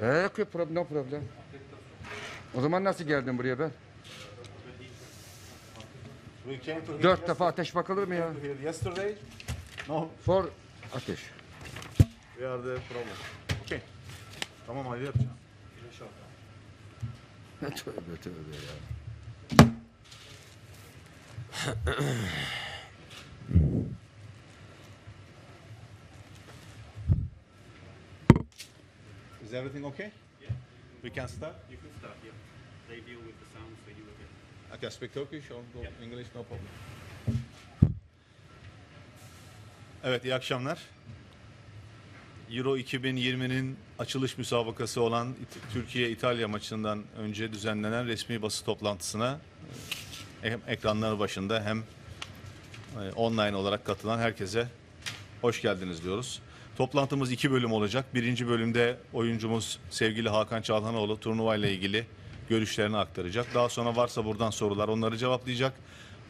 He, okay, problem, no problem. O zaman nasıl geldin buraya ben? We came to here Dört defa ateş bakılır mı ya? here yesterday. No, For ateş. we are the problem. Okay. Tamam ayrı yapacağım. tövbe tövbe ya. Everything okay? Yeah. We can start. You can start, yeah. They deal with the sound, so you will get. I can speak Turkish or go Yeah. English, no problem. Evet, iyi akşamlar. Euro 2020'nin açılış müsabakası olan İt- Türkiye-İtalya maçından önce düzenlenen resmi basın toplantısına e, hem ekranlar başında hem e, online olarak katılan herkese hoş geldiniz diyoruz. Toplantımız iki bölüm olacak. Birinci bölümde oyuncumuz sevgili Hakan Çalhanoğlu turnuva ile ilgili görüşlerini aktaracak. Daha sonra varsa buradan sorular onları cevaplayacak.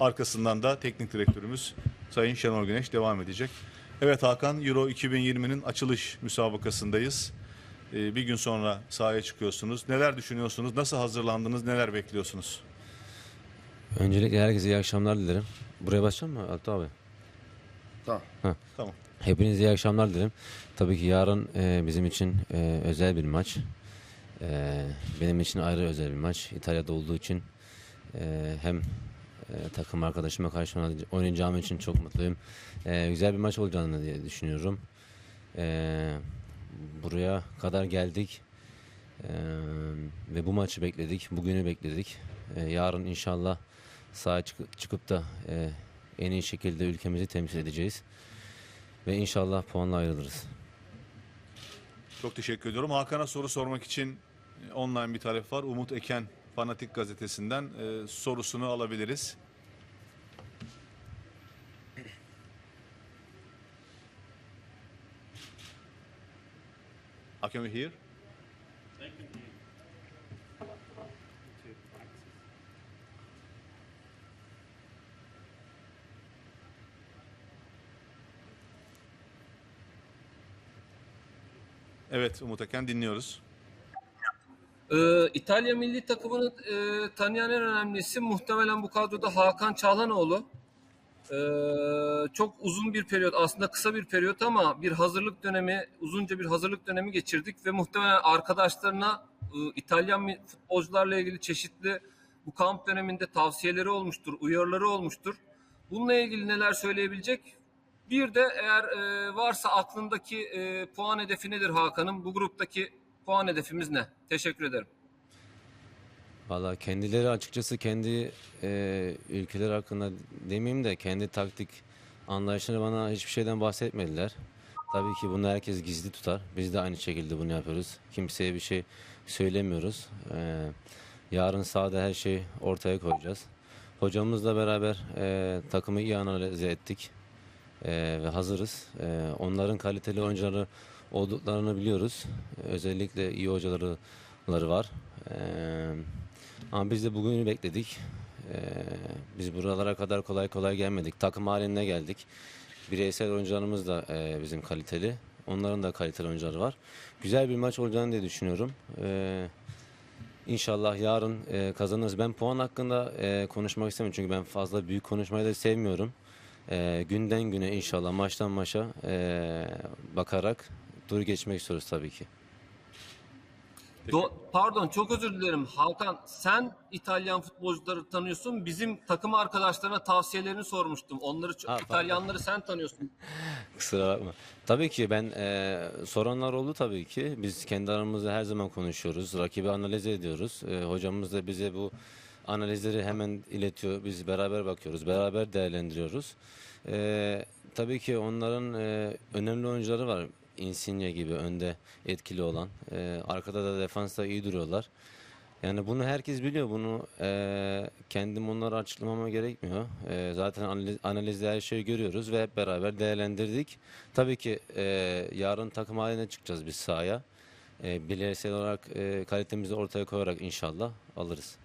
Arkasından da teknik direktörümüz Sayın Şenol Güneş devam edecek. Evet Hakan Euro 2020'nin açılış müsabakasındayız. Ee, bir gün sonra sahaya çıkıyorsunuz. Neler düşünüyorsunuz? Nasıl hazırlandınız? Neler bekliyorsunuz? Öncelikle herkese iyi akşamlar dilerim. Buraya başlayalım mı Altuğ abi? Tamam. Tamam. Hepinize iyi akşamlar dilerim. Tabii ki yarın e, bizim için e, özel bir maç. E, benim için ayrı özel bir maç. İtalya'da olduğu için e, hem e, takım arkadaşıma karşı oyna- oynayacağım için çok mutluyum. E, güzel bir maç olacağını diye düşünüyorum. E, buraya kadar geldik. E, ve bu maçı bekledik. Bugünü bekledik. E, yarın inşallah sahaya çıkıp da e, en iyi şekilde ülkemizi temsil edeceğiz. Ve inşallah puanla ayrılırız. Çok teşekkür ediyorum. Hakan'a soru sormak için e, online bir talep var. Umut Eken Fanatik Gazetesi'nden e, sorusunu alabiliriz. How can we hear? They can hear. To practice. Evet Umut Eken dinliyoruz. Ee, İtalya milli takımını e, tanıyan en önemli isim muhtemelen bu kadroda Hakan Çalhanoğlu. Ee, çok uzun bir periyot aslında kısa bir periyot ama bir hazırlık dönemi uzunca bir hazırlık dönemi geçirdik ve muhtemelen arkadaşlarına e, İtalyan futbolcularla ilgili çeşitli bu kamp döneminde tavsiyeleri olmuştur, uyarıları olmuştur. Bununla ilgili neler söyleyebilecek? Bir de eğer e, varsa aklındaki e, puan hedefi nedir Hakan'ın? Bu gruptaki puan hedefimiz ne? Teşekkür ederim. Valla kendileri açıkçası kendi e, ülkeler hakkında demeyeyim de kendi taktik anlayışını bana hiçbir şeyden bahsetmediler. Tabii ki bunu herkes gizli tutar. Biz de aynı şekilde bunu yapıyoruz. Kimseye bir şey söylemiyoruz. E, yarın sahada her şeyi ortaya koyacağız. Hocamızla beraber e, takımı iyi analiz ettik. E, ve hazırız. E, onların kaliteli oyuncuları olduklarını biliyoruz. Özellikle iyi hocaları var. E, ama biz de bugünü bekledik. Ee, biz buralara kadar kolay kolay gelmedik. Takım halinde geldik. Bireysel oyuncularımız da e, bizim kaliteli. Onların da kaliteli oyuncuları var. Güzel bir maç olacağını diye düşünüyorum. Ee, İnşallah yarın e, kazanırız. Ben puan hakkında e, konuşmak istemiyorum çünkü ben fazla büyük konuşmayı da sevmiyorum. E, günden güne inşallah maçtan maça e, bakarak dur geçmek istiyoruz tabii ki. Do- Pardon çok özür dilerim Hakan sen İtalyan futbolcuları tanıyorsun bizim takım arkadaşlarına tavsiyelerini sormuştum onları Ha. İtalyanları sen tanıyorsun Kusura bakma. Tabii ki ben e, soranlar oldu tabii ki. Biz kendi aramızda her zaman konuşuyoruz. Rakibi analiz ediyoruz. E, hocamız da bize bu analizleri hemen iletiyor. Biz beraber bakıyoruz. Beraber değerlendiriyoruz. E, tabii ki onların e, önemli oyuncuları var. Insigne gibi önde etkili olan. E, arkada da defansta iyi duruyorlar. Yani bunu herkes biliyor. Bunu eee, kendim onlara açıklamama gerekmiyor. Eee, zaten analiz, analizde her şeyi görüyoruz ve hep beraber değerlendirdik. Tabii ki eee, yarın takım haline çıkacağız biz sahaya. Eee bireysel olarak eee, kalitemizi ortaya koyarak inşallah alırız.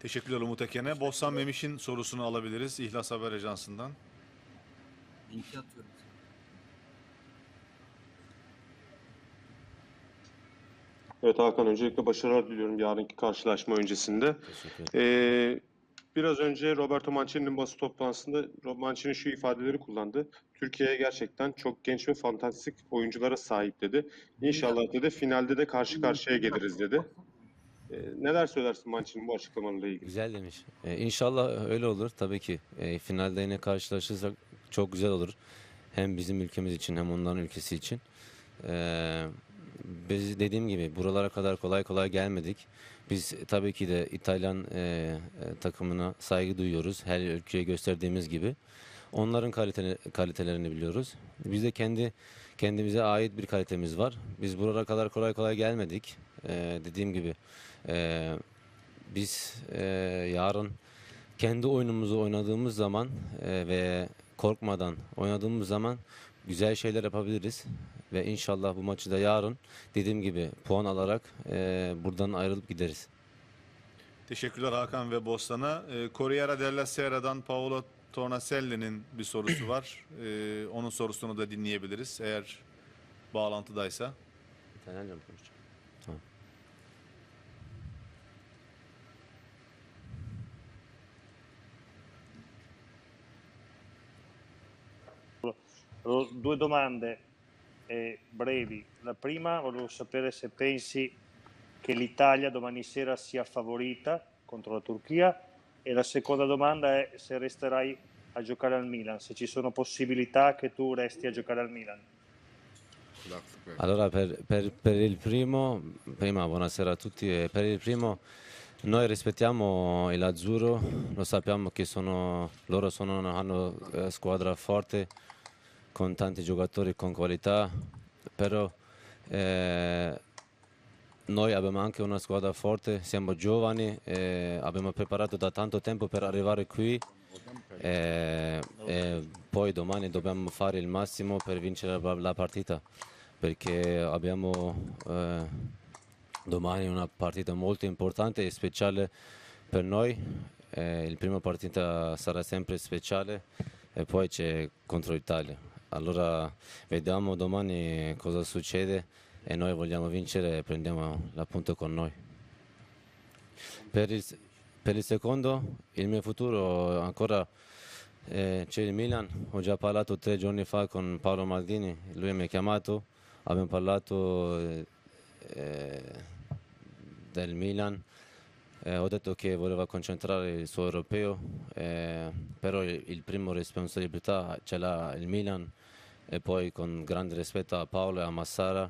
Teşekkürler Umut Eken'e. Bohsan Memiş'in sorusunu alabiliriz İhlas Haber Ajansı'ndan. linki atıyorum Evet Hakan öncelikle başarılar diliyorum yarınki karşılaşma öncesinde. Ee, biraz önce Roberto Mancini'nin basın toplantısında Rob Mancini şu ifadeleri kullandı. Türkiye'ye gerçekten çok genç ve fantastik oyunculara sahip dedi. İnşallah dedi finalde de karşı karşıya geliriz dedi. Ee, neler söylersin Mancini'nin bu açıklamalarıyla ilgili? Güzel demiş. Ee, inşallah öyle olur tabii ki. Ee, finalde yine karşılaşırsak çok güzel olur. Hem bizim ülkemiz için hem onların ülkesi için. Ee, biz dediğim gibi buralara kadar kolay kolay gelmedik. Biz tabii ki de İtalyan e, e, takımına saygı duyuyoruz. Her ülkeye gösterdiğimiz gibi. Onların kaliteli, kalitelerini biliyoruz. Biz de kendi kendimize ait bir kalitemiz var. Biz buralara kadar kolay kolay gelmedik. Ee, dediğim gibi e, biz e, yarın kendi oyunumuzu oynadığımız zaman e, ve korkmadan oynadığımız zaman güzel şeyler yapabiliriz. Ve inşallah bu maçı da yarın dediğim gibi puan alarak e, buradan ayrılıp gideriz. Teşekkürler Hakan ve Bostan'a. Ee, Corriere della Sera'dan Paolo Tornaselli'nin bir sorusu var. Ee, onun sorusunu da dinleyebiliriz eğer bağlantıdaysa. İtalyanca mı konuşacağım? Due domande eh, brevi. La prima volevo sapere se pensi che l'Italia domani sera sia favorita contro la Turchia e la seconda domanda è se resterai a giocare al Milan, se ci sono possibilità che tu resti a giocare al Milan. Allora, per, per- per il primo, prima buonasera a tutti, eh, per il primo noi rispettiamo il Azzurro, lo sappiamo che sono, loro sono, una squadra forte con tanti giocatori con qualità, però eh, noi abbiamo anche una squadra forte, siamo giovani, eh, abbiamo preparato da tanto tempo per arrivare qui e, e poi domani dobbiamo fare il massimo per vincere la, la partita perché abbiamo eh, domani una partita molto importante e speciale per noi. Eh, il primo partita sarà sempre speciale e poi c'è contro l'Italia. Allora vediamo domani cosa succede e noi vogliamo vincere e prendiamo l'appunto con noi. Per il, per il secondo, il mio futuro ancora eh, c'è il Milan. Ho già parlato tre giorni fa con Paolo Maldini, lui mi ha chiamato, abbiamo parlato eh, eh, del Milan. Eh, ho detto che voleva concentrare il suo europeo, eh, però il, il primo responsabilità ce l'ha il Milan e poi con grande rispetto a Paolo e a Massara,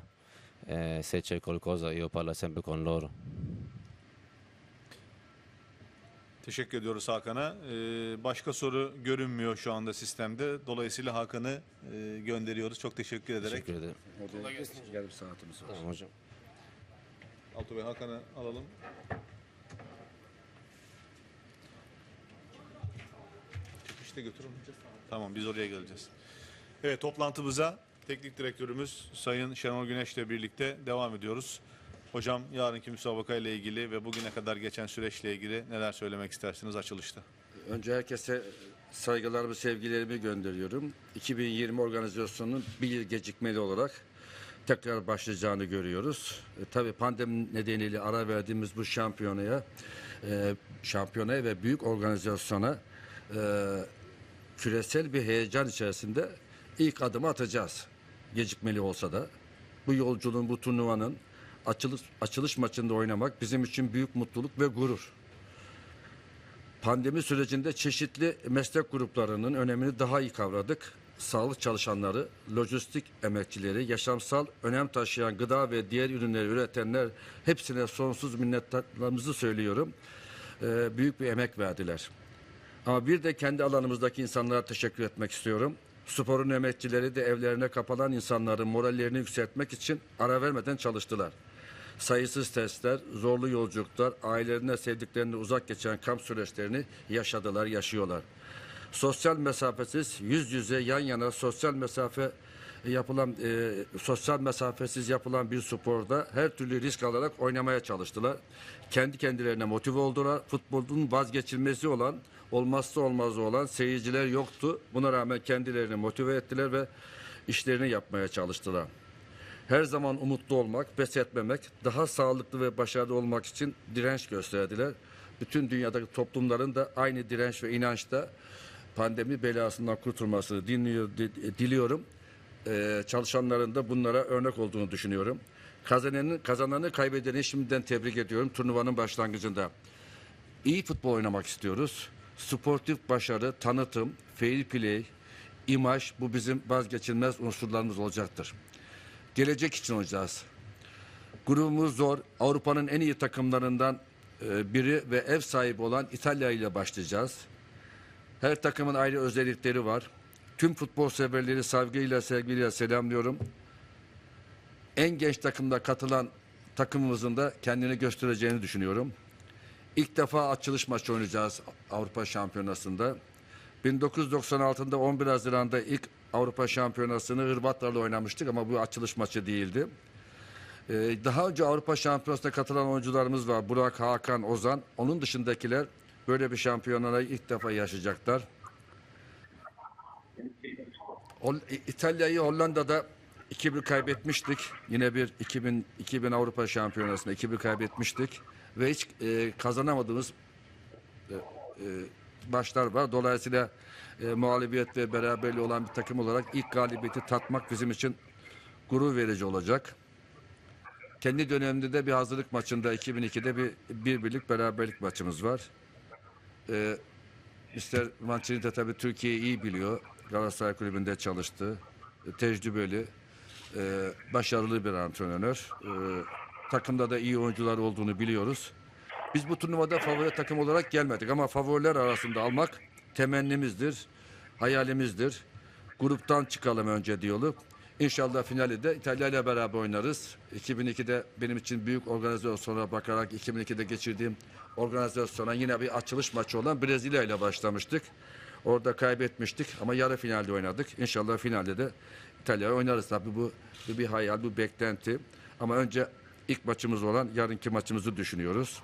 eh, se c'è qualcosa io parlo sempre con loro. Teşekkür ediyoruz Hakan'a. Ee, başka soru görünmüyor şu anda sistemde. Dolayısıyla Hakan'ı e, gönderiyoruz. Çok teşekkür ederek. Teşekkür ederim. Orada yarım saatimiz var. Tamam hocam. Altuğ Bey Hakan'ı alalım. Çıkışta götürün. Tamam biz oraya geleceğiz. Evet toplantımıza teknik direktörümüz Sayın Şenol Güneş'le birlikte devam ediyoruz. Hocam yarınki müsabaka ile ilgili ve bugüne kadar geçen süreçle ilgili neler söylemek istersiniz açılışta? Önce herkese saygılarımı, sevgilerimi gönderiyorum. 2020 organizasyonunun bir yıl gecikmeli olarak tekrar başlayacağını görüyoruz. E, tabii pandemi nedeniyle ara verdiğimiz bu şampiyonaya, e, şampiyonaya ve büyük organizasyona e, küresel bir heyecan içerisinde ilk adımı atacağız. Gecikmeli olsa da. Bu yolculuğun, bu turnuvanın açılış, açılış maçında oynamak bizim için büyük mutluluk ve gurur. Pandemi sürecinde çeşitli meslek gruplarının önemini daha iyi kavradık. Sağlık çalışanları, lojistik emekçileri, yaşamsal önem taşıyan gıda ve diğer ürünleri üretenler hepsine sonsuz minnettarlığımızı söylüyorum. Ee, büyük bir emek verdiler. Ama bir de kendi alanımızdaki insanlara teşekkür etmek istiyorum. Sporun emekçileri de evlerine kapanan insanların morallerini yükseltmek için ara vermeden çalıştılar. Sayısız testler, zorlu yolculuklar, ailelerine sevdiklerini uzak geçen kamp süreçlerini yaşadılar, yaşıyorlar. Sosyal mesafesiz, yüz yüze yan yana sosyal mesafe yapılan e, sosyal mesafesiz yapılan bir sporda her türlü risk alarak oynamaya çalıştılar. Kendi kendilerine motive oldular. Futbolun vazgeçilmezi olan, olmazsa olmazı olan seyirciler yoktu. Buna rağmen kendilerini motive ettiler ve işlerini yapmaya çalıştılar. Her zaman umutlu olmak, pes etmemek, daha sağlıklı ve başarılı olmak için direnç gösterdiler. Bütün dünyadaki toplumların da aynı direnç ve inançta pandemi belasından kurtulmasını dinliyor, di- diliyorum. Ee, çalışanların da bunlara örnek olduğunu düşünüyorum. Kazananı, kazananı kaybedeni şimdiden tebrik ediyorum turnuvanın başlangıcında. İyi futbol oynamak istiyoruz. Sportif başarı, tanıtım, fair play, imaj bu bizim vazgeçilmez unsurlarımız olacaktır. Gelecek için oynayacağız. Grubumuz zor. Avrupa'nın en iyi takımlarından e, biri ve ev sahibi olan İtalya ile başlayacağız. Her takımın ayrı özellikleri var. Tüm futbol severleri saygıyla, sevgiyle selamlıyorum. En genç takımda katılan takımımızın da kendini göstereceğini düşünüyorum. İlk defa açılış maçı oynayacağız Avrupa Şampiyonası'nda. 1996'da 11 Haziran'da ilk Avrupa Şampiyonası'nı Hırvatlarla oynamıştık ama bu açılış maçı değildi. Ee, daha önce Avrupa Şampiyonası'na katılan oyuncularımız var. Burak, Hakan, Ozan. Onun dışındakiler böyle bir şampiyonayı ilk defa yaşayacaklar. İtalya'yı Hollanda'da 2-1 kaybetmiştik. Yine bir 2000, 2000 Avrupa Şampiyonası'nda 2-1 kaybetmiştik. Ve hiç e, kazanamadığımız e, e, maçlar var. Dolayısıyla e, muhalefet ve beraberliği olan bir takım olarak ilk galibiyeti tatmak bizim için gurur verici olacak. Kendi döneminde de bir hazırlık maçında 2002'de bir bir birlik beraberlik maçımız var. Ee, Mr. Mancini de tabii Türkiye'yi iyi biliyor. Galatasaray Kulübü'nde çalıştı. E, Tecrübeli, e, başarılı bir antrenör. E, takımda da iyi oyuncular olduğunu biliyoruz. Biz bu turnuvada favori takım olarak gelmedik ama favoriler arasında almak temennimizdir, hayalimizdir. Gruptan çıkalım önce diyoruz. İnşallah finali de İtalya ile beraber oynarız. 2002'de benim için büyük organizasyona bakarak 2002'de geçirdiğim organizasyona yine bir açılış maçı olan Brezilya ile başlamıştık. Orada kaybetmiştik ama yarı finalde oynadık. İnşallah finalde de İtalya'ya oynarız. Tabii bu, bu bir hayal, bu beklenti. Ama önce ilk maçımız olan yarınki maçımızı düşünüyoruz.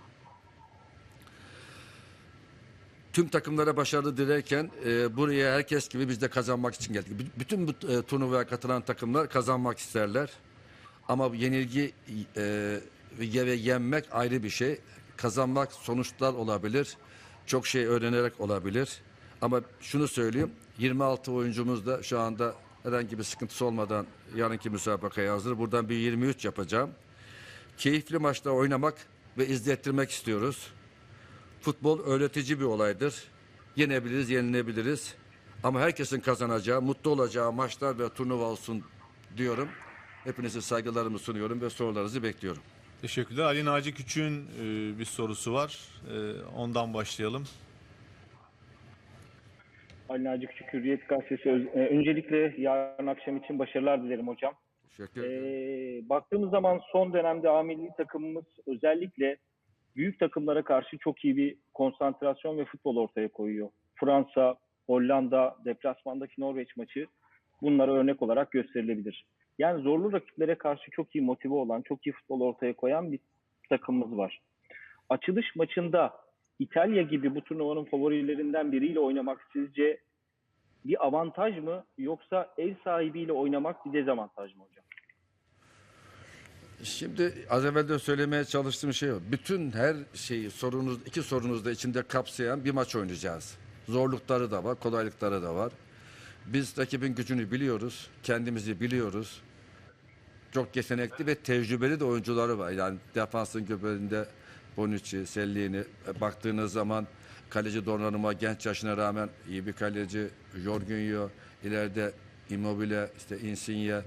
Tüm takımlara başarı dilerken e, buraya herkes gibi biz de kazanmak için geldik. B- Bütün bu e, turnuvaya katılan takımlar kazanmak isterler. Ama yenilgi e, ve yenmek ayrı bir şey. Kazanmak sonuçlar olabilir. Çok şey öğrenerek olabilir. Ama şunu söyleyeyim. 26 oyuncumuz da şu anda herhangi bir sıkıntısı olmadan yarınki müsabakaya hazır. Buradan bir 23 yapacağım. Keyifli maçta oynamak ve izlettirmek istiyoruz. Futbol öğretici bir olaydır. Yenebiliriz, yenilebiliriz. Ama herkesin kazanacağı, mutlu olacağı maçlar ve turnuva olsun diyorum. Hepinize saygılarımı sunuyorum ve sorularınızı bekliyorum. Teşekkürler. Ali Naci Küçük'ün e, bir sorusu var. E, ondan başlayalım. Ali Naci Küçük Hürriyet Gazetesi. E, Öncelikle yarın akşam için başarılar dilerim hocam. Teşekkür ederim. Ee, baktığımız zaman son dönemde A milli takımımız özellikle büyük takımlara karşı çok iyi bir konsantrasyon ve futbol ortaya koyuyor. Fransa, Hollanda, deplasmandaki Norveç maçı bunlara örnek olarak gösterilebilir. Yani zorlu rakiplere karşı çok iyi motive olan, çok iyi futbol ortaya koyan bir takımımız var. Açılış maçında İtalya gibi bu turnuvanın favorilerinden biriyle oynamak sizce bir avantaj mı yoksa ev sahibiyle oynamak bir dezavantaj mı hocam? Şimdi az evvel de söylemeye çalıştığım şey o. Bütün her şeyi sorunuz, iki sorunuz da içinde kapsayan bir maç oynayacağız. Zorlukları da var, kolaylıkları da var. Biz rakibin gücünü biliyoruz, kendimizi biliyoruz. Çok yetenekli ve tecrübeli de oyuncuları var. Yani defansın göbeğinde Bonucci, Sellini e, baktığınız zaman kaleci donanıma genç yaşına rağmen iyi bir kaleci. Jorginho, ileride Immobile, işte Insigne,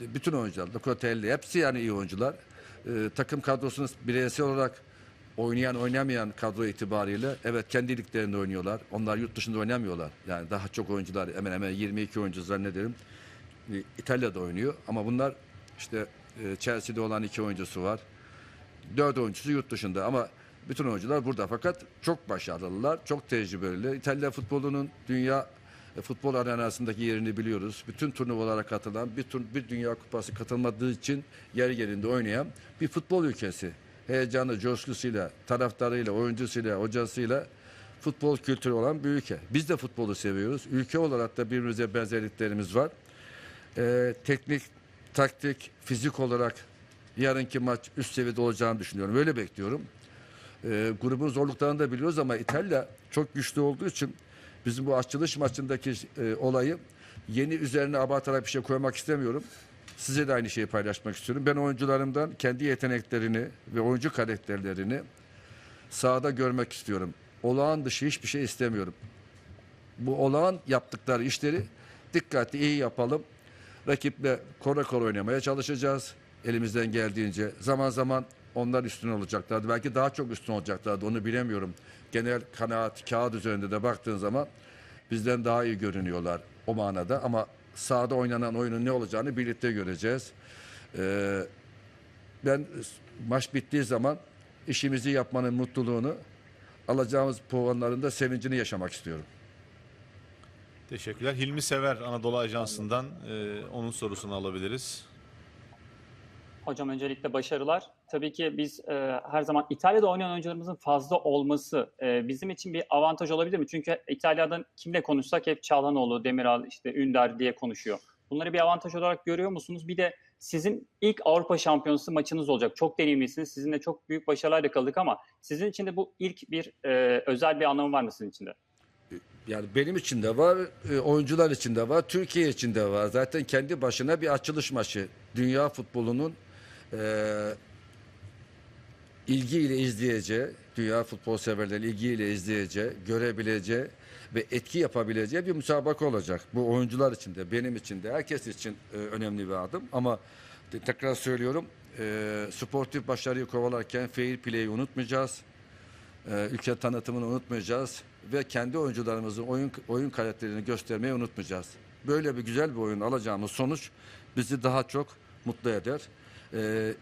bütün oyuncular, Locatelli hepsi yani iyi oyuncular. Ee, takım kadrosunu bireysel olarak oynayan oynamayan kadro itibariyle evet kendi liglerinde oynuyorlar. Onlar yurt dışında oynamıyorlar. Yani daha çok oyuncular hemen hemen 22 oyuncu zannederim. Ee, İtalya'da oynuyor ama bunlar işte e, Chelsea'de olan iki oyuncusu var. Dört oyuncusu yurt dışında ama bütün oyuncular burada fakat çok başarılılar, çok tecrübeli. İtalya futbolunun dünya e, futbol arenasındaki yerini biliyoruz. Bütün turnuvalara katılan, bir, tur, bir dünya kupası katılmadığı için yer yerinde oynayan bir futbol ülkesi. Heyecanı, coşkusuyla, taraftarıyla, oyuncusuyla, hocasıyla futbol kültürü olan bir ülke. Biz de futbolu seviyoruz. Ülke olarak da birbirimize benzerliklerimiz var. Ee, teknik taktik, fizik olarak yarınki maç üst seviyede olacağını düşünüyorum. Öyle bekliyorum. E, grubun zorluklarını da biliyoruz ama İtalya çok güçlü olduğu için bizim bu açılış maçındaki e, olayı yeni üzerine abartarak bir şey koymak istemiyorum. Size de aynı şeyi paylaşmak istiyorum. Ben oyuncularımdan kendi yeteneklerini ve oyuncu karakterlerini sahada görmek istiyorum. Olağan dışı hiçbir şey istemiyorum. Bu olağan yaptıkları işleri dikkatli iyi yapalım. Rakiple kora kora oynamaya çalışacağız. Elimizden geldiğince. Zaman zaman onlar üstün olacaklardı. Belki daha çok üstün olacaklardı. Onu bilemiyorum. Genel kanaat kağıt üzerinde de baktığın zaman bizden daha iyi görünüyorlar o manada. Ama sahada oynanan oyunun ne olacağını birlikte göreceğiz. Ee, ben maç bittiği zaman işimizi yapmanın mutluluğunu alacağımız puanların da sevincini yaşamak istiyorum. Teşekkürler. Hilmi Sever Anadolu Ajansı'ndan e, onun sorusunu alabiliriz. Hocam öncelikle başarılar. Tabii ki biz e, her zaman İtalya'da oynayan oyuncularımızın fazla olması e, bizim için bir avantaj olabilir mi? Çünkü İtalya'dan kimle konuşsak hep Çağlanoğlu, Demiral, işte Ünder diye konuşuyor. Bunları bir avantaj olarak görüyor musunuz? Bir de sizin ilk Avrupa Şampiyonası maçınız olacak. Çok deneyimlisiniz. Sizinle çok büyük başarılarla kaldık ama sizin için de bu ilk bir e, özel bir anlamı var mı sizin için de? Yani benim için de var, e, oyuncular için de var, Türkiye için de var. Zaten kendi başına bir açılış maçı. Dünya futbolunun e, ilgiyle izleyeceği, dünya futbol severleri ilgiyle izleyeceği, görebileceği ve etki yapabileceği bir müsabaka olacak. Bu oyuncular için de, benim için de, herkes için e, önemli bir adım. Ama te- tekrar söylüyorum, e, sportif başarıyı kovalarken fair play'i unutmayacağız. Ee, ülke tanıtımını unutmayacağız ve kendi oyuncularımızın oyun oyun karakterini göstermeyi unutmayacağız. Böyle bir güzel bir oyun alacağımız sonuç bizi daha çok mutlu eder. Ee,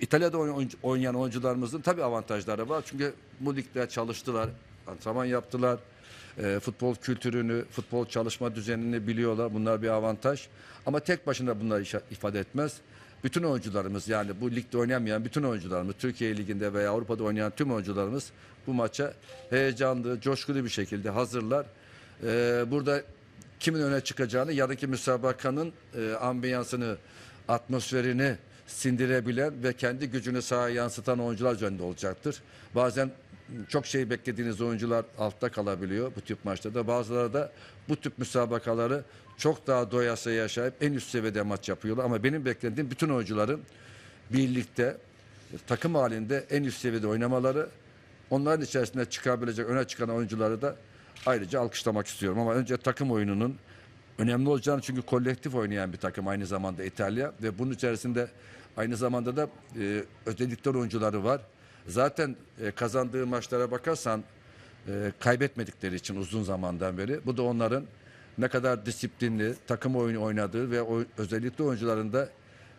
İtalya'da oynayan oyuncularımızın tabii avantajları var. Çünkü bu ligde çalıştılar, antrenman yaptılar. Ee, futbol kültürünü, futbol çalışma düzenini biliyorlar. Bunlar bir avantaj. Ama tek başına bunlar ifade etmez. Bütün oyuncularımız yani bu ligde oynamayan bütün oyuncularımız, Türkiye Ligi'nde veya Avrupa'da oynayan tüm oyuncularımız bu maça heyecanlı, coşkulu bir şekilde hazırlar. Ee, burada kimin öne çıkacağını, yarınki müsabakanın e, ambiyansını, atmosferini sindirebilen ve kendi gücünü sahaya yansıtan oyuncular üzerinde olacaktır. Bazen çok şey beklediğiniz oyuncular altta kalabiliyor bu tip maçlarda. Bazıları da bu tip müsabakaları çok daha doyasıya yaşayıp en üst seviyede maç yapıyorlar. Ama benim beklediğim bütün oyuncuların birlikte takım halinde en üst seviyede oynamaları onların içerisinde çıkabilecek öne çıkan oyuncuları da ayrıca alkışlamak istiyorum. Ama önce takım oyununun önemli olacağını çünkü kolektif oynayan bir takım aynı zamanda İtalya ve bunun içerisinde aynı zamanda da e, özellikler oyuncuları var. Zaten e, kazandığı maçlara bakarsan e, kaybetmedikleri için uzun zamandan beri bu da onların ne kadar disiplinli takım oyunu oynadığı ve o, özellikle oyuncuların da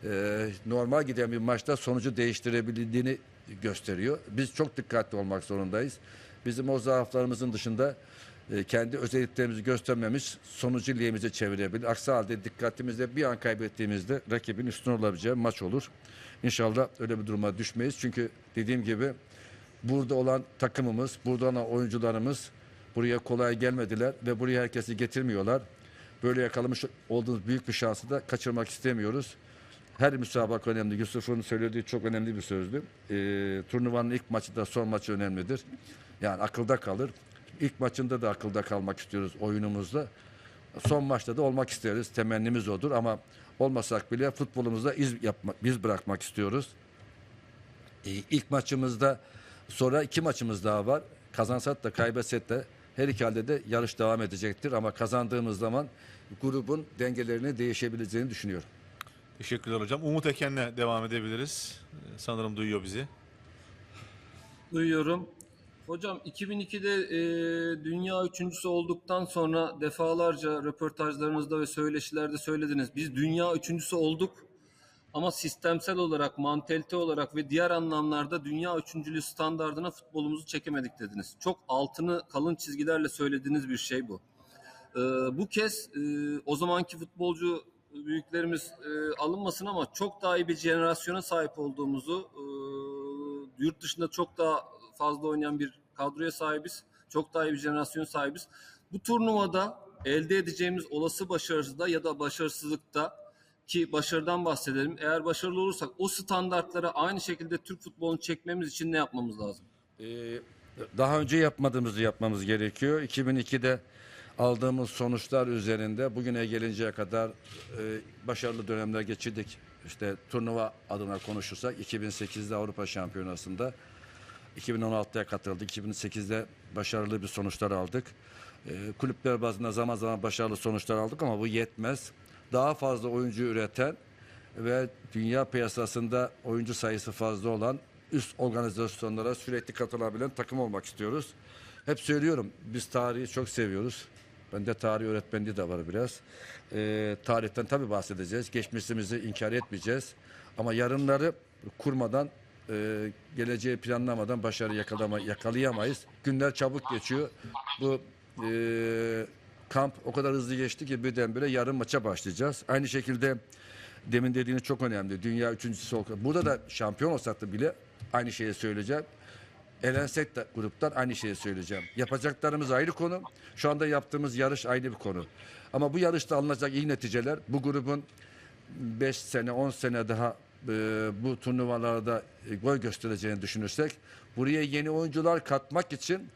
e, normal giden bir maçta sonucu değiştirebildiğini gösteriyor. Biz çok dikkatli olmak zorundayız. Bizim o zaaflarımızın dışında kendi özelliklerimizi göstermemiz sonucu lehimize çevirebilir. Aksi halde dikkatimizde bir an kaybettiğimizde rakibin üstün olabileceği maç olur. İnşallah öyle bir duruma düşmeyiz. Çünkü dediğim gibi burada olan takımımız, burada olan oyuncularımız buraya kolay gelmediler ve buraya herkesi getirmiyorlar. Böyle yakalamış olduğumuz büyük bir şansı da kaçırmak istemiyoruz. Her müsabaka önemli. Yusuf'un söylediği çok önemli bir sözdü. Ee, turnuvanın ilk maçı da son maçı önemlidir. Yani akılda kalır. İlk maçında da akılda kalmak istiyoruz oyunumuzda. Son maçta da olmak isteriz. Temennimiz odur ama olmasak bile futbolumuzda iz yapmak, biz bırakmak istiyoruz. Ee, ilk maçımızda sonra iki maçımız daha var. Kazansak da kaybetsek de her iki halde de yarış devam edecektir ama kazandığımız zaman grubun dengelerinin değişebileceğini düşünüyorum. Teşekkürler hocam. Umut Eken'le devam edebiliriz. Sanırım duyuyor bizi. Duyuyorum. Hocam 2002'de e, dünya üçüncüsü olduktan sonra defalarca röportajlarınızda ve söyleşilerde söylediniz. Biz dünya üçüncüsü olduk ama sistemsel olarak, mantalite olarak ve diğer anlamlarda dünya üçüncülüğü standardına futbolumuzu çekemedik dediniz. Çok altını kalın çizgilerle söylediğiniz bir şey bu. E, bu kez e, o zamanki futbolcu büyüklerimiz e, alınmasın ama çok daha iyi bir jenerasyona sahip olduğumuzu, e, yurt dışında çok daha fazla oynayan bir kadroya sahibiz. Çok daha iyi bir jenerasyon sahibiz. Bu turnuvada elde edeceğimiz olası başarısızda ya da başarısızlıkta ki başarıdan bahsedelim. Eğer başarılı olursak o standartlara aynı şekilde Türk futbolunu çekmemiz için ne yapmamız lazım? Ee, daha önce yapmadığımızı yapmamız gerekiyor. 2002'de aldığımız sonuçlar üzerinde bugüne gelinceye kadar e, başarılı dönemler geçirdik. İşte turnuva adına konuşursak 2008'de Avrupa Şampiyonası'nda 2016'ya katıldık. 2008'de başarılı bir sonuçlar aldık. E, kulüpler bazında zaman zaman başarılı sonuçlar aldık ama bu yetmez. Daha fazla oyuncu üreten ve dünya piyasasında oyuncu sayısı fazla olan üst organizasyonlara sürekli katılabilen takım olmak istiyoruz. Hep söylüyorum biz tarihi çok seviyoruz. Bende tarih öğretmenliği de var biraz. Ee, tarihten tabii bahsedeceğiz. Geçmişimizi inkar etmeyeceğiz. Ama yarınları kurmadan, e, geleceği planlamadan başarı yakalama, yakalayamayız. Günler çabuk geçiyor. Bu e, kamp o kadar hızlı geçti ki birdenbire yarın maça başlayacağız. Aynı şekilde demin dediğiniz çok önemli. Dünya üçüncüsü oldu. Burada da şampiyon olsak da bile aynı şeyi söyleyeceğim. Elensek de gruptan aynı şeyi söyleyeceğim. Yapacaklarımız ayrı konu. Şu anda yaptığımız yarış ayrı bir konu. Ama bu yarışta alınacak iyi neticeler bu grubun 5 sene 10 sene daha bu turnuvalarda e, gol göstereceğini düşünürsek buraya yeni oyuncular katmak için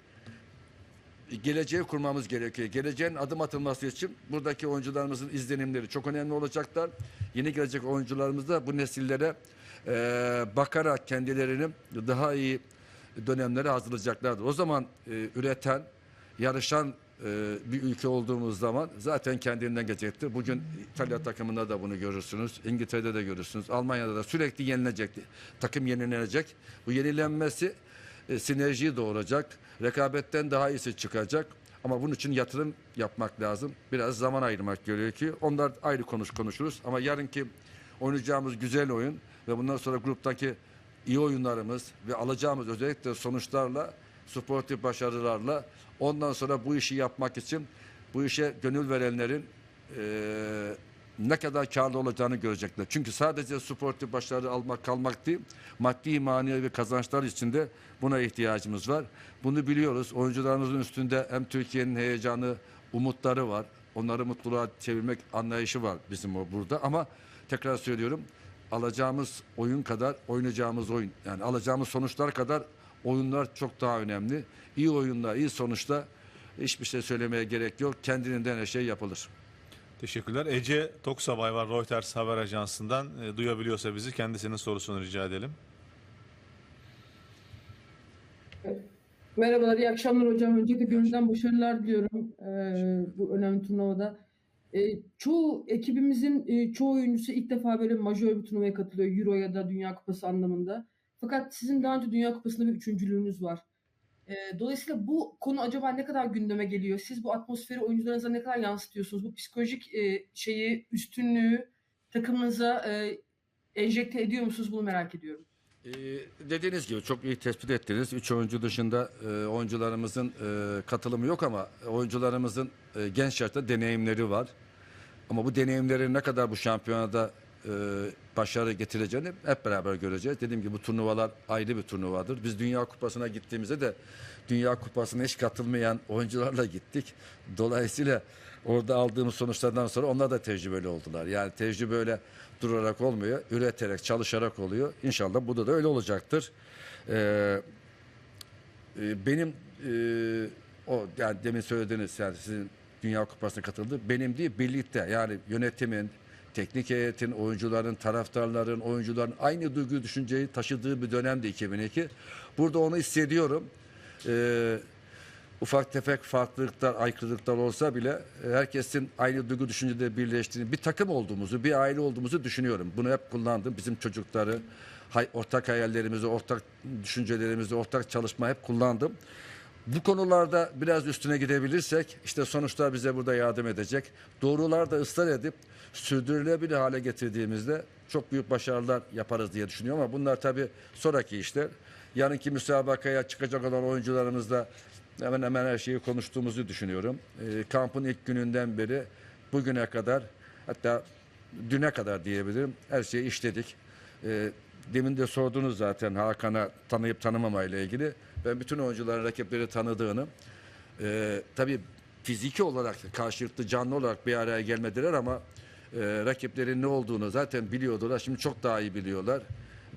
geleceği kurmamız gerekiyor. Geleceğin adım atılması için buradaki oyuncularımızın izlenimleri çok önemli olacaklar. Yeni gelecek oyuncularımız da bu nesillere e, bakarak kendilerini daha iyi dönemlere hazırlayacaklardır. O zaman e, üreten, yarışan e, bir ülke olduğumuz zaman zaten kendinden gelecektir. Bugün İtalya takımında da bunu görürsünüz. İngiltere'de de görürsünüz. Almanya'da da sürekli yenilecek. Takım yenilenecek. Bu yenilenmesi e, sinerjiyi doğuracak. Rekabetten daha iyisi çıkacak. Ama bunun için yatırım yapmak lazım. Biraz zaman ayırmak gerekiyor. Onlar ayrı konuş konuşuruz. Ama yarınki oynayacağımız güzel oyun ve bundan sonra gruptaki iyi oyunlarımız ve alacağımız özellikle sonuçlarla, sportif başarılarla ondan sonra bu işi yapmak için bu işe gönül verenlerin eee, ne kadar karlı olacağını görecekler. Çünkü sadece sportif başarı almak kalmak değil, maddi manevi kazançlar içinde buna ihtiyacımız var. Bunu biliyoruz. Oyuncularımızın üstünde hem Türkiye'nin heyecanı, umutları var. Onları mutluluğa çevirmek anlayışı var bizim o burada. Ama tekrar söylüyorum alacağımız oyun kadar oynayacağımız oyun yani alacağımız sonuçlar kadar oyunlar çok daha önemli. İyi oyunla, iyi sonuçla hiçbir şey söylemeye gerek yok. Kendiliğinden her şey yapılır. Teşekkürler. Ece Toksabay var Reuters haber ajansından. E, duyabiliyorsa bizi kendisinin sorusunu rica edelim. Merhabalar, iyi akşamlar hocam. Öncelikle gönülden başarılar diliyorum eee, bu önemli turnuvada. Eee, çoğu ekibimizin eee, çoğu oyuncusu ilk defa böyle majör bir turnuvaya katılıyor. Euro ya da Dünya Kupası anlamında. Fakat sizin daha önce Dünya Kupası'nda bir üçüncülüğünüz var. Eee, dolayısıyla bu konu acaba ne kadar gündeme geliyor? Siz bu atmosferi oyuncularınıza ne kadar yansıtıyorsunuz? Bu psikolojik eee, şeyi, üstünlüğü takımınıza eee, enjekte ediyor musunuz? Bunu merak ediyorum. Ee, dediğiniz gibi çok iyi tespit ettiniz. Üç oyuncu dışında e, oyuncularımızın e, katılımı yok ama oyuncularımızın e, genç yaşta deneyimleri var. Ama bu deneyimlerin ne kadar bu şampiyonada e, başarı getireceğini hep beraber göreceğiz. Dediğim gibi bu turnuvalar ayrı bir turnuvadır. Biz Dünya Kupası'na gittiğimizde de Dünya Kupası'na hiç katılmayan oyuncularla gittik. Dolayısıyla orada aldığımız sonuçlardan sonra onlar da tecrübeli oldular. Yani tecrübe öyle durarak olmuyor. Üreterek, çalışarak oluyor. İnşallah burada da öyle olacaktır. Ee, benim e, o yani demin söylediğiniz yani sizin Dünya Kupası'na katıldı. Benim değil birlikte yani yönetimin, teknik heyetin, oyuncuların, taraftarların, oyuncuların aynı duygu düşünceyi taşıdığı bir dönemdi 2002. Burada onu hissediyorum. Ee, ufak tefek farklılıklar, aykırılıklar olsa bile e, herkesin aynı duygu düşüncede birleştiğini, bir takım olduğumuzu, bir aile olduğumuzu düşünüyorum. Bunu hep kullandım. Bizim çocukları, ortak hayallerimizi, ortak düşüncelerimizi, ortak çalışma hep kullandım. Bu konularda biraz üstüne gidebilirsek işte sonuçlar bize burada yardım edecek. Doğrularda ısrar edip sürdürülebilir hale getirdiğimizde çok büyük başarılar yaparız diye düşünüyorum ama bunlar tabii sonraki işler. Yarınki müsabakaya çıkacak olan oyuncularımızla hemen hemen her şeyi konuştuğumuzu düşünüyorum. Ee, kampın ilk gününden beri bugüne kadar hatta düne kadar diyebilirim her şeyi işledik. Ee, demin de sordunuz zaten Hakan'a tanıyıp tanımamayla ilgili. Ben bütün oyuncuların rakipleri tanıdığını e, tabii fiziki olarak karşılıklı canlı olarak bir araya gelmediler ama rakiplerin ne olduğunu zaten biliyordular. Şimdi çok daha iyi biliyorlar.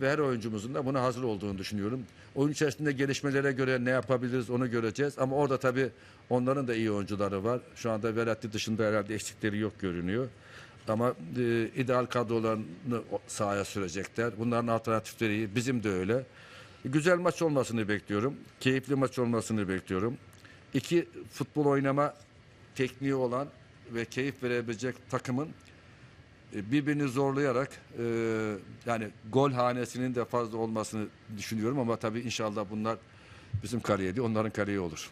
Ve her oyuncumuzun da buna hazır olduğunu düşünüyorum. Oyun içerisinde gelişmelere göre ne yapabiliriz onu göreceğiz. Ama orada tabii onların da iyi oyuncuları var. Şu anda Veratti dışında herhalde eksikleri yok görünüyor. Ama e, ideal kadrolarını sahaya sürecekler. Bunların alternatifleri iyi. Bizim de öyle. Güzel maç olmasını bekliyorum. Keyifli maç olmasını bekliyorum. İki futbol oynama tekniği olan ve keyif verebilecek takımın e, birbirini zorlayarak e, yani gol hanesinin de fazla olmasını düşünüyorum ama tabii inşallah bunlar bizim kariye değil onların kariye olur.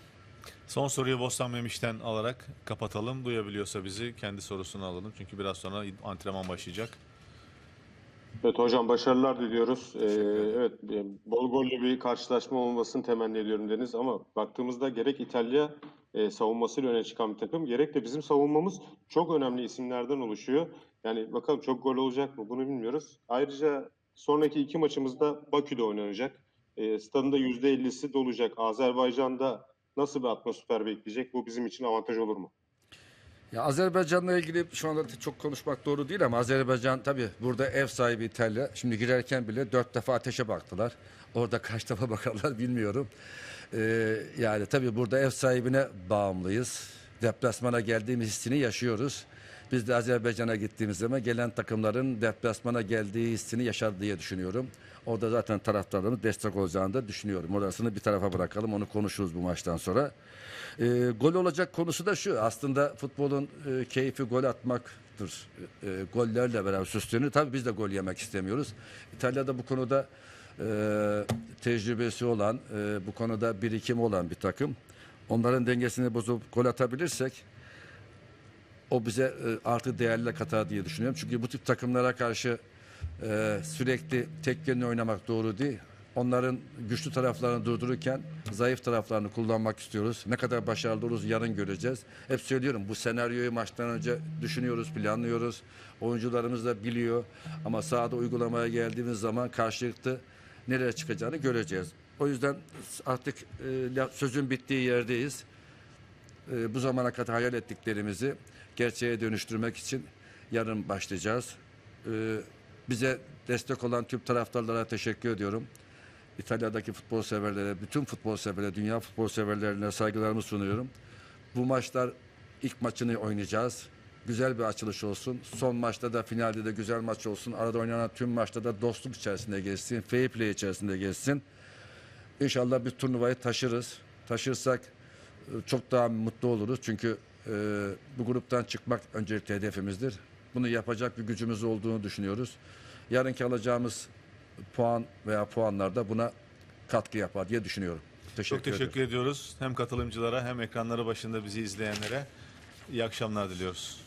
Son soruyu Bostan Memiş'ten alarak kapatalım. Duyabiliyorsa bizi kendi sorusunu alalım. Çünkü biraz sonra antrenman başlayacak. Evet hocam başarılar diliyoruz. Ee, evet e, bol gollü bir karşılaşma olmasını temenni ediyorum Deniz ama baktığımızda gerek İtalya e, savunmasıyla öne çıkan bir takım gerek de bizim savunmamız çok önemli isimlerden oluşuyor. Yani bakalım çok gol olacak mı bunu bilmiyoruz. Ayrıca sonraki iki maçımızda Bakü'de oynanacak. E, stadında %50'si dolacak. Azerbaycan'da nasıl bir atmosfer bekleyecek? Bu bizim için avantaj olur mu? Ya Azerbaycan'la ilgili şu anda çok konuşmak doğru değil ama Azerbaycan tabii burada ev sahibi İtalya. Şimdi girerken bile dört defa ateşe baktılar. Orada kaç defa bakarlar bilmiyorum. Ee, yani tabii burada ev sahibine bağımlıyız. Deplasmana geldiğimiz hissini yaşıyoruz. Biz de Azerbaycan'a gittiğimiz zaman gelen takımların deplasmana geldiği hissini yaşar diye düşünüyorum. Orada zaten taraftarlarımız destek olacağını da düşünüyorum. Orasını bir tarafa bırakalım. Onu konuşuruz bu maçtan sonra. E, gol olacak konusu da şu. Aslında futbolun e, keyfi gol atmaktır. E, gollerle beraber süslenir. Tabii biz de gol yemek istemiyoruz. İtalya'da bu konuda e, tecrübesi olan, e, bu konuda birikim olan bir takım. Onların dengesini bozup gol atabilirsek o bize e, artı değerler katar diye düşünüyorum. Çünkü bu tip takımlara karşı e, sürekli tek yönlü oynamak doğru değil. Onların güçlü taraflarını durdururken zayıf taraflarını kullanmak istiyoruz. Ne kadar başarılı oluruz yarın göreceğiz. Hep söylüyorum bu senaryoyu maçtan önce düşünüyoruz, planlıyoruz. Oyuncularımız da biliyor. Ama sahada uygulamaya geldiğimiz zaman karşılıklı nereye çıkacağını göreceğiz. O yüzden artık e, sözün bittiği yerdeyiz e, bu zamana kadar hayal ettiklerimizi gerçeğe dönüştürmek için yarın başlayacağız. E, bize destek olan tüm taraftarlara teşekkür ediyorum. İtalya'daki futbol severlere, bütün futbol severlere, dünya futbol severlerine saygılarımı sunuyorum. Bu maçlar ilk maçını oynayacağız. Güzel bir açılış olsun. Son maçta da finalde de güzel maç olsun. Arada oynanan tüm maçta da dostluk içerisinde geçsin. Fair play içerisinde geçsin. İnşallah bir turnuvayı taşırız. Taşırsak e, çok daha mutlu oluruz. Çünkü e, bu gruptan çıkmak öncelikle hedefimizdir. Bunu yapacak bir gücümüz olduğunu düşünüyoruz. Yarınki alacağımız puan veya puanlar da buna katkı yapar diye düşünüyorum. Teşekkür Çok teşekkür ederim. ediyoruz hem katılımcılara hem ekranları başında bizi izleyenlere. İyi akşamlar diliyoruz.